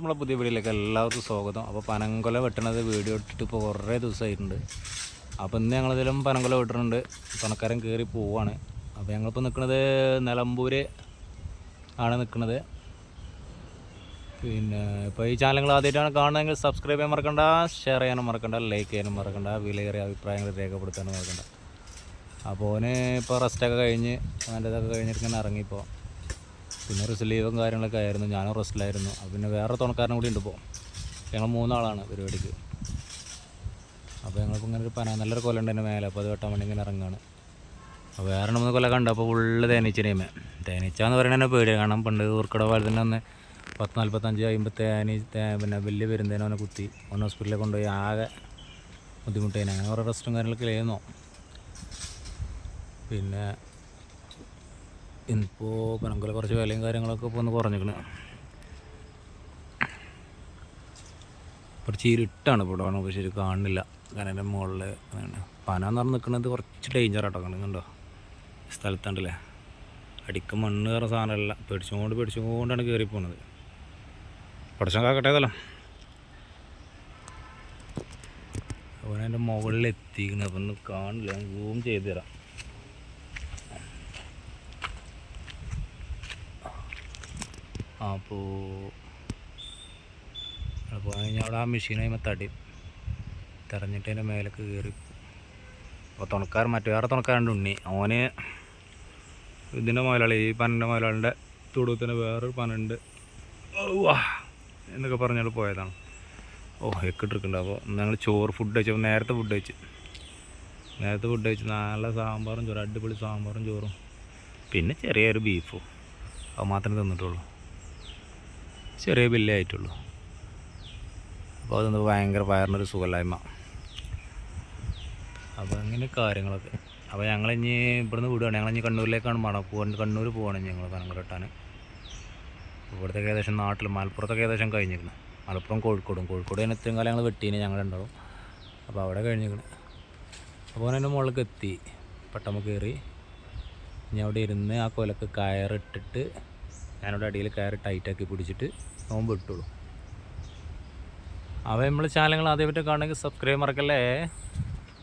നമ്മളെ പുതിയ വീഡിയോയിലേക്ക് എല്ലാവർക്കും സ്വാഗതം. അപ്പോൾ പനങ്കൊല വെട്ടണത് വീഡിയോ ഇട്ടിട്ട് ഇപ്പോൾ കുറേ ദിവസമായിട്ടുണ്ട് അപ്പോൾ ഇന്ന് ഞങ്ങളിതിലും പനങ്കൊല വെട്ടുന്നുണ്ട് പണക്കാരൻ കയറി പോവാണ്. അപ്പോൾ ഞങ്ങളിപ്പോൾ നിൽക്കുന്നത് നിലമ്പൂർ ആണ് നിൽക്കുന്നത് പിന്നെ ഇപ്പോൾ ഈ ചാനലുകൾ ആദ്യമായിട്ടാണ് കാണുന്നതെങ്കിൽ സബ്സ്ക്രൈബ് ചെയ്യാൻ മറക്കണ്ട ഷെയർ ചെയ്യാനും മറക്കണ്ട ലൈക്ക് ചെയ്യാനും മറക്കണ്ട വിലയേറിയ അഭിപ്രായങ്ങൾ രേഖപ്പെടുത്താനും മറക്കണ്ട. അപ്പോൾ ഓന് ഇപ്പോൾ റെസ്റ്റൊക്കെ കഴിഞ്ഞ് അവന്റെ ഇതൊക്കെ കഴിഞ്ഞിട്ട് ഇങ്ങനെ ഇറങ്ങിപ്പോൾ പിന്നെ റിസൽ ലീവും കാര്യങ്ങളൊക്കെ ആയിരുന്നു. ഞാനും റെസ്റ്റിലായിരുന്നു അപ്പം പിന്നെ വേറെ തുണക്കാരനും കൂടി ഉണ്ട് ഇപ്പോൾ ഞങ്ങൾ മൂന്നാളാണ് പരിപാടിക്ക്. അപ്പോൾ ഞങ്ങൾക്ക് ഇങ്ങനെ ഒരു പന നല്ലൊരു കൊല ഉണ്ട് എന്റെ മേലെ. അപ്പോൾ അത് വെട്ടാൻ വേണ്ടി ഇങ്ങനെ ഇറങ്ങുകയാണ്. അപ്പോൾ വേറെ മൂന്ന് കൊല കണ്ടപ്പോൾ ഫുള്ള് തേനീച്ചനെയുമേ തേനീച്ചാന്ന് പറയുന്നത് തന്നെ പേടിയാണ് കാരണം പണ്ട് ഊർക്കട തന്നെ ഒന്ന് പത്ത് നാൽപ്പത്തഞ്ച് കഴിയുമ്പോൾ തേനി പിന്നെ വലിയ പെരുന്തേനെ അവനെ കുത്തി. ഒന്ന് ഹോസ്പിറ്റലിൽ കൊണ്ടുപോയി ആകെ ബുദ്ധിമുട്ടേനെ അങ്ങനെ കുറേ റെസ്റ്റും കാര്യങ്ങളൊക്കെ ചെയ്യുന്നു പിന്നെ ഇന്നിപ്പോൾ പനങ്കുല കുറച്ച് വിലയും കാര്യങ്ങളൊക്കെ ഇപ്പോൾ ഒന്ന് കുറഞ്ഞിക്കണ്. കുറച്ച് ഇരുട്ടാണ് ഇപ്പോൾ ഇവിടെ പക്ഷേ ശരി കാണുന്നില്ല. കാരണം എന്റെ മുകളിൽ പന എന്ന് പറഞ്ഞ് നിൽക്കുന്നത് കുറച്ച് ഡേഞ്ചർ ആട്ടോ കണ്ടോ? സ്ഥലത്തുണ്ടല്ലേ? അടിക്ക് മണ്ണ് കയറുന്ന സാധനമല്ല പേടിച്ചുകൊണ്ട് പേടിച്ചുകൊണ്ടാണ് കയറി പോണത്. പഠിച്ചാൽ കാക്കട്ടേതല്ലോ അവൻ എന്റെ മുകളിൽ എത്തിക്കുന്നത് അപ്പം ഒന്ന് കാണില്ല ഞാൻ സൂം ചെയ്ത് തരാം. അപ്പോൾ അപ്പോൾ കഴിഞ്ഞാൽ അവിടെ ആ മെഷീനായി തടി. തെരഞ്ഞിട്ട് അതിന്റെ മേലേക്ക് കയറി അപ്പോൾ തുണക്കാർ മറ്റു വേറെ തുണക്കാരുണ്ട് ഉണ്ണി. ഓന് ഇതിന്റെ മുതലാളി ഈ പനന്റെ മുതലാളിന്റെ തുടുത്തിന് വേറൊരു വാ എന്നൊക്കെ പറഞ്ഞാൽ പോയതാണ്. ഓ എക്കിട്ടിരിക്കുന്നുണ്ട്. അപ്പോൾ ഞങ്ങൾ ചോറ് ഫുഡ് കഴിച്ചു നേരത്തെ ഫുഡ് കഴിച്ച്. നേരത്തെ ഫുഡ് കഴിച്ച് നല്ല സാമ്പാറും ചോറും അടിപൊളി സാമ്പാറും ചോറും. പിന്നെ ചെറിയൊരു ബീഫും അത് മാത്രമേ തിന്നിട്ടുള്ളൂ. ചെറിയ ബില്ലേ ആയിട്ടുള്ളൂ. അപ്പോൾ അതൊന്ന് ഭയങ്കര വയറിനൊരു സുഖമില്ലായ്മ. അപ്പോൾ അങ്ങനെ കാര്യങ്ങളൊക്കെ. അപ്പോൾ ഞങ്ങളിനി ഇവിടുന്ന് വിടുകയാണ് ഇനി കണ്ണൂരിലേക്കാണ് മണപ്പൂരിന്റെ കണ്ണൂർ പോകണം ഞങ്ങൾ പനങ്കരട്ടാൻ ഇവിടുത്തെ ഏകദേശം നാട്ടിൽ മലപ്പുറത്തൊക്കെ ഏകദേശം കഴിഞ്ഞിരിക്കണം. മലപ്പുറം കോഴിക്കോടും. കോഴിക്കോട് തന്നെ ഇത്രയും കാലം ഞങ്ങൾ വെട്ടീന് ഞങ്ങളുണ്ടാവും അപ്പോൾ അവിടെ കഴിഞ്ഞിരിക്കണം. അപ്പോൾ എന്റെ മുകളിലേക്ക് എത്തി. പെട്ടെന്ന് കയറി ഇനി അവിടെ ഇരുന്ന് ആ കൊലക്ക് കയറിട്ടിട്ട് ഞാനവിടെ അടിയിൽ കയറി ടൈറ്റാക്കി പിടിച്ചിട്ട് നോമ്പ് ഇട്ടുള്ളൂ അവ നമ്മൾ ചാനലുകൾ ആദ്യമായിട്ട് കാണണമെങ്കിൽ സബ്സ്ക്രൈബ് മറക്കല്ലേ?